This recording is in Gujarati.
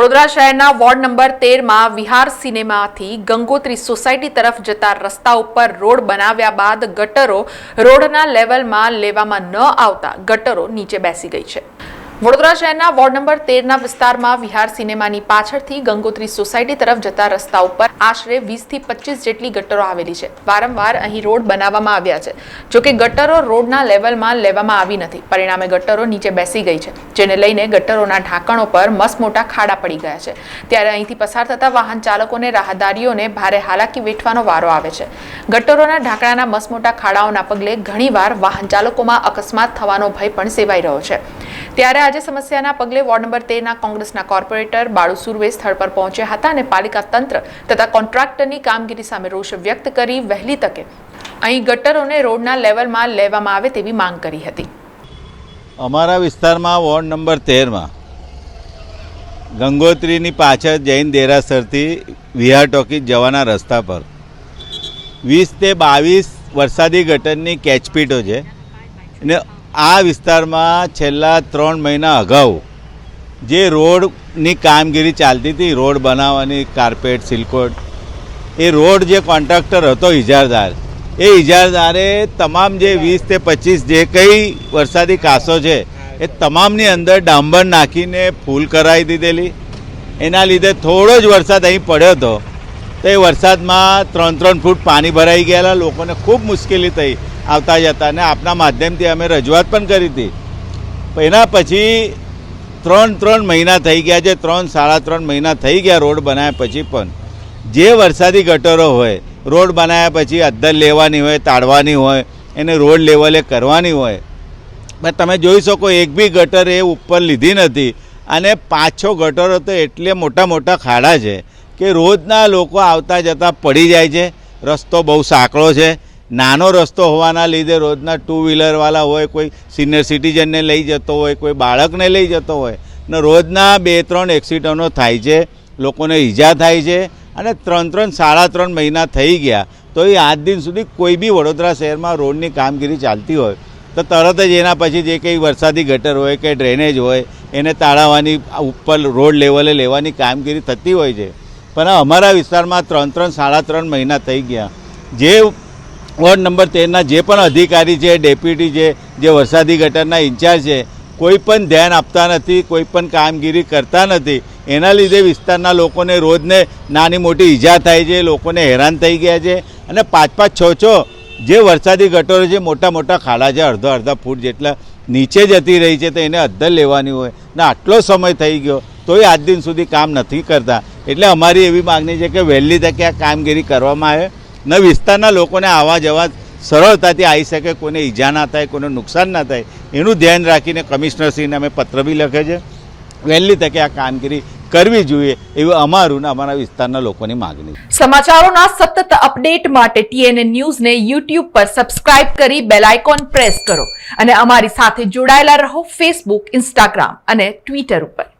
વડોદરા શહેરના વોર્ડ નંબર તેરમાં વિહાર સિનેમાથી ગંગોત્રી સોસાયટી તરફ જતા રસ્તા ઉપર રોડ બનાવ્યા બાદ ગટરો રોડના લેવલમાં લેવામાં ન આવતા ગટરો નીચે બેસી ગઈ છે. વડોદરા શહેરના વોર્ડ નંબર તેરના વિસ્તારમાં વિહાર સિનેમાની પાછળથી ગંગોત્રી સોસાયટી તરફ જતા રસ્તા ઉપર આશરે વીસથી પચીસ જેટલી ગટરો આવેલી છે. વારંવાર અહીં રોડ બનાવવામાં આવ્યા છે. જોકે ગટરો રોડના લેવલમાં લેવામાં આવી નથી. પરિણામે ગટરો નીચે બેસી ગઈ છે, જેને લઈને ગટરોના ઢાંકણો પર મસમોટા ખાડા પડી ગયા છે. ત્યારે અહીંથી પસાર થતા વાહન ચાલકોને, રાહદારીઓને ભારે હાલાકી વેઠવાનો વારો આવે છે. ગટરોના ઢાંકણાના મસમોટા ખાડાઓના પગલે ઘણીવાર વાહન ચાલકોમાં અકસ્માત થવાનો ભય પણ સેવાઈ રહ્યો છે. ત્યારે આજે સમસ્યાના પગલે વોર્ડ નંબર તેરના કોંગ્રેસના કોર્પોરેટર બાળુ સુરવે સ્થળ પર પહોંચ્યા હતા અને પાલિકા તંત્ર તથા કોન્ટ્રાક્ટરની કામગીરી સામે રોષ વ્યક્ત કરી વહેલી તકે અહીં ગટરોને રોડના લેવલમાં લેવામાં આવે તેવી માંગ કરી હતી. અમારા વિસ્તારમાં વોર્ડ નંબર તેરમાં ગંગોત્રીની પાછળ જૈન દેરાસરથી વિહાર ટોકીજ જવાના રસ્તા પર વીસ તે બાવીસ વરસાદી ગટરની કેચપીટો છે અને આ વિસ્તારમાં છેલ્લા ત્રણ મહિના અગાઉ જે રોડની કામગીરી ચાલતી હતી, રોડ બનાવવાની કાર્પેટ સિલકોટ એ રોડ જે કોન્ટ્રાક્ટર હતો ઇજારદાર એ ઇજારદારે તમામ જે વીસ તે પચીસ જે કંઈ વરસાદી કાસો છે, એ તમામની અંદર ડાંબર નાખીને ફૂલ કરાવી દીધેલી. એના લીધે થોડો જ વરસાદ અહીં પડ્યો હતો. તો એ વરસાદમાં ત્રણ ત્રણ ફૂટ પાણી ભરાઈ ગયેલા, લોકોને ખૂબ મુશ્કેલી થઈ. આવતા જતા અને આપના માધ્યમથી અમે રજૂઆત પણ કરી હતી. એના પછી ત્રણ ત્રણ મહિના થઈ ગયા છે, ત્રણ સાડા ત્રણ મહિના થઈ ગયા રોડ બનાવ્યા પછી પણ. જે વરસાદી ગટરો હોય, રોડ બનાવ્યા પછી અદ્દર લેવાની હોય તાળવાની હોય, એને રોડ લેવલે કરવાની હોય. પણ તમે જોઈ શકો એક બી ગટર એ ઉપર લીધી નથી અને પાંચ છ ગટરો તો એટલે મોટા મોટા ખાડા છે કે રોજના લોકો આવતા જતા પડી જાય છે, રસ્તો બહુ સાંકળો છે નાનો રસ્તો હોવાના લીધે રોજના ટુ વ્હીલરવાળા હોય, કોઈ સિનિયર સિટીઝનને લઈ જતો હોય, કોઈ બાળકને લઈ જતો હોય, ને રોજના બે, ત્રણ એક્સિડન્ટો થાય છે, લોકોને ઈજા થાય છે, અને ત્રણ ત્રણ, સાડા ત્રણ મહિના થઈ ગયા, તો એ આજ દિન સુધી કોઈ બી વડોદરા શહેરમાં રોડની કામગીરી ચાલતી હોય, તો તરત જ એના પછી જે કંઈ વરસાદી ગટર હોય કે ડ્રેનેજ હોય, એને તાળાવવાની ઉપર રોડ લેવલે લેવાની કામગીરી થતી હોય છે. પણ અમારા વિસ્તારમાં ત્રણ ત્રણ, સાડા ત્રણ મહિના થઈ ગયા. જે વોર્ડ નંબર તેરના જે પણ અધિકારી છે, ડેપ્યુટી છે, જે વરસાદી ગટરના ઇન્ચાર્જ છે, કોઈ પણ ધ્યાન આપતા નથી, કોઈ પણ કામગીરી કરતા નથી, એના લીધે વિસ્તારના લોકોને રોજને નાની મોટી ઈજા થાય છે, લોકોને હેરાન થઈ ગયા છે અને પાંચ પાંચ છ છ જે વરસાદી ગટરો છે, મોટા મોટા ખાડા છે, અડધો અડધા ફૂટ જેટલા નીચે જતી રહી છે, તો એને અદ્ધર લેવાની હોય ને આટલો સમય થઈ ગયો, તોય આજ દિન સુધી કામ નથી કરતા. એટલે અમારી એવી માગણી છે કે વહેલી તકે આ કામગીરી કરવામાં આવે ને વિસ્તારના લોકોને આવવા જવા સરળતાથી આવી શકે, કોઈને ઈજા ના થાય, કોઈને નુકસાન ના થાય, એનું ધ્યાન રાખીને કમિશનરશ્રીને અમે પત્ર બી લખે છે. વહેલી તકે આ કામગીરી કરવી જોઈએ એવું અમારું ને અમારા વિસ્તારના લોકોની માગણી સમાચારોના સતત અપડેટ માટે ટીએનએ ન્યૂઝને યુટ્યુબ પર સબસ્ક્રાઇબ કરી બેલ આઇકોન પ્રેસ કરો અને અમારી સાથે જોડાયેલા રહો ફેસબુક ઇન્સ્ટાગ્રામ અને ટ્વિટર ઉપર.